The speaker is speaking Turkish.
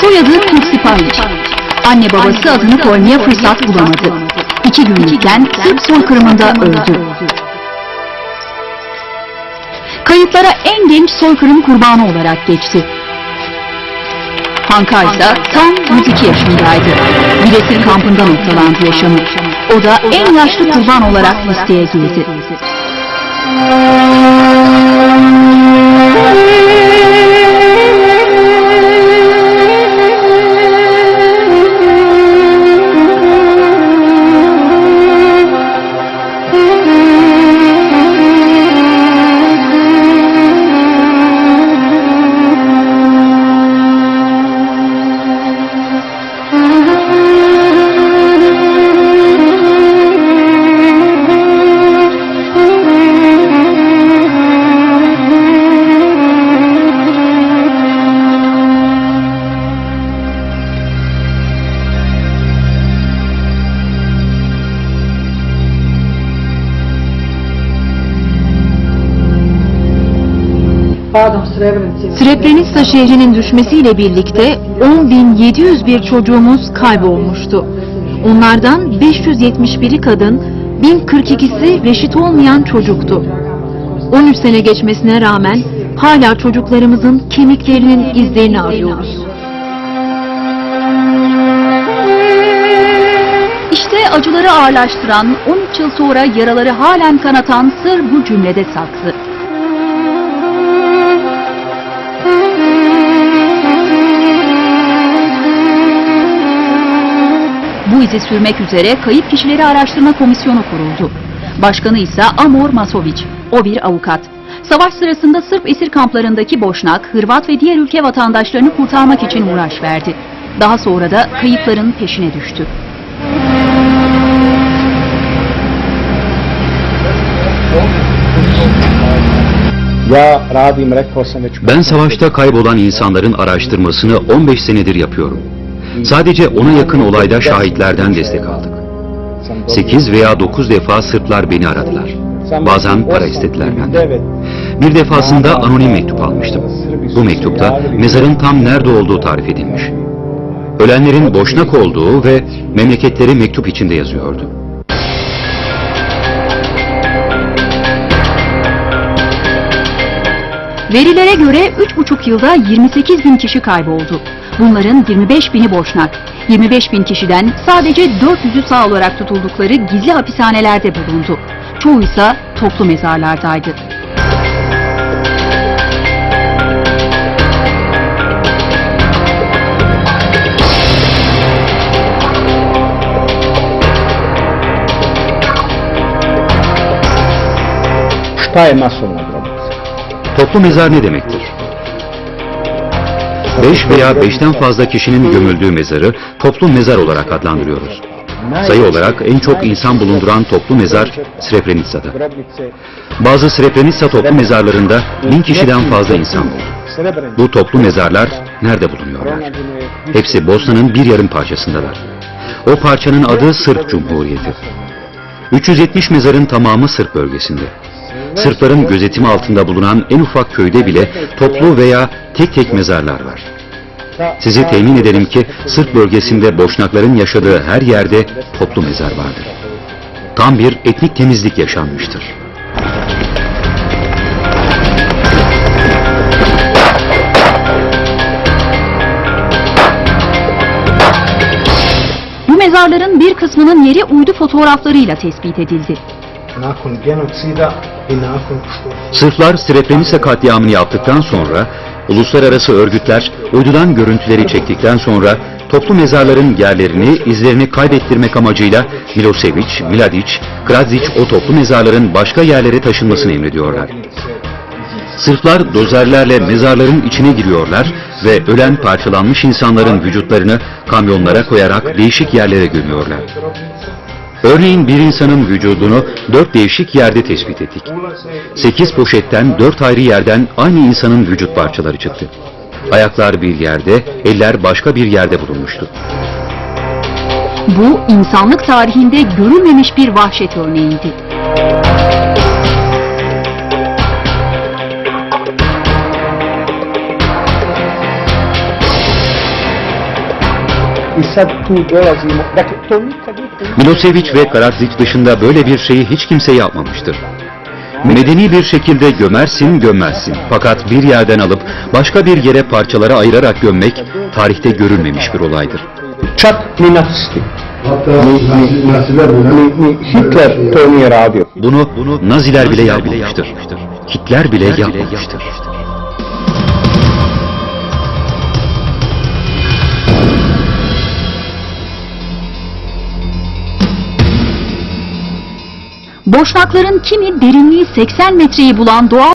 Soyadı Kutsipayiç. Anne babası adını koymaya fırsat bulamadı. İki günlükken Sırp soykırımında öldü. Kayıtlara en genç soykırım kurbanı olarak geçti. Hanka ise tam 102 yaşındaydı. Bir esir kampında noktalandı yaşamı. O da en yaşlı kurban olarak listeye girdi. Padom Srebrenice. Srebrenica şehrinin düşmesiyle birlikte 10.701 çocuğumuz kaybolmuştu. Onlardan 571'i kadın, 1042'si reşit olmayan çocuktu. 13 sene geçmesine rağmen hala çocuklarımızın kemiklerinin izlerini arıyoruz. İşte acıları ağırlaştıran, 13 yıl sonra yaraları halen kanatan sır bu cümlede saklı. İzi sürmek üzere Kayıp Kişileri Araştırma Komisyonu kuruldu. Başkanı ise Amor Masovic. O bir avukat. Savaş sırasında Sırp esir kamplarındaki Boşnak, Hırvat ve diğer ülke vatandaşlarını kurtarmak için uğraş verdi. Daha sonra da kayıpların peşine düştü. Ja radim, rekao sam već... Ben savaşta kaybolan insanların araştırmasını 15 senedir yapıyorum. Sadece ona yakın olayda şahitlerden destek aldık. 8 veya 9 defa Sırplar beni aradılar. Bazen para istediler benden. Bir defasında anonim mektup almıştım. Bu mektupta mezarın tam nerede olduğu tarif edilmiş. Ölenlerin boşnak olduğu ve memleketleri mektup içinde yazıyordu. Verilere göre 3,5 yılda 28 bin kişi kayboldu. Bunların 25 bini boşnak. 25 bin kişiden sadece 400'ü sağ olarak tutuldukları gizli hapishanelerde bulundu. Çoğu ise toplu mezarlardaydı. Masovna grobnica? Toplu mezar ne demektir? 5 veya 5'ten fazla kişinin gömüldüğü mezarı toplu mezar olarak adlandırıyoruz. Sayı olarak en çok insan bulunduran toplu mezar Srebrenica'da. Bazı Srebrenica toplu mezarlarında bin kişiden fazla insan buldu. Bu toplu mezarlar nerede bulunuyorlar? Hepsi Bosna'nın bir yarım parçasındalar. O parçanın adı Sırp Cumhuriyeti. 370 mezarın tamamı Sırp bölgesinde. Sırpların gözetimi altında bulunan en ufak köyde bile toplu veya tek tek mezarlar var. Sizi temin ederim ki Sırp bölgesinde boşnakların yaşadığı her yerde toplu mezar vardır. Tam bir etnik temizlik yaşanmıştır. Bu mezarların bir kısmının yeri uydu fotoğraflarıyla tespit edildi. Nakon genocida i nakon što... Sırplar Srebrenica katliamını yaptıktan sonra uluslararası örgütler uydudan görüntüleri çektikten sonra toplu mezarların yerlerini, izlerini kaybettirmek amacıyla Milosevic, Mladic, Kradzic o toplu mezarların başka yerlere taşınmasını emrediyorlar. Sırplar dozerlerle mezarların içine giriyorlar ve ölen parçalanmış insanların vücutlarını kamyonlara koyarak değişik yerlere gömüyorlar. Örneğin bir insanın vücudunu dört değişik yerde tespit ettik. Sekiz poşetten dört ayrı yerden aynı insanın vücut parçaları çıktı. Ayaklar bir yerde, eller başka bir yerde bulunmuştu. Bu insanlık tarihinde görülmemiş bir vahşet örneğiydi. I sad tu dolazimo, dakle to nikad niko Milosevic ve Karadzic dışında böyle bir şeyi hiç kimse yapmamıştır. Medeni bir şekilde gömersin gömmezsin. Fakat bir yerden alıp başka bir yere parçalara ayırarak gömmek tarihte görülmemiş bir olaydır. ni, ni Hitler radio. Bunu, Naziler bile yapmamıştır. Hitler bile yapmamıştır. Boşnakların kimi derinliği 80 metreyi bulan doğal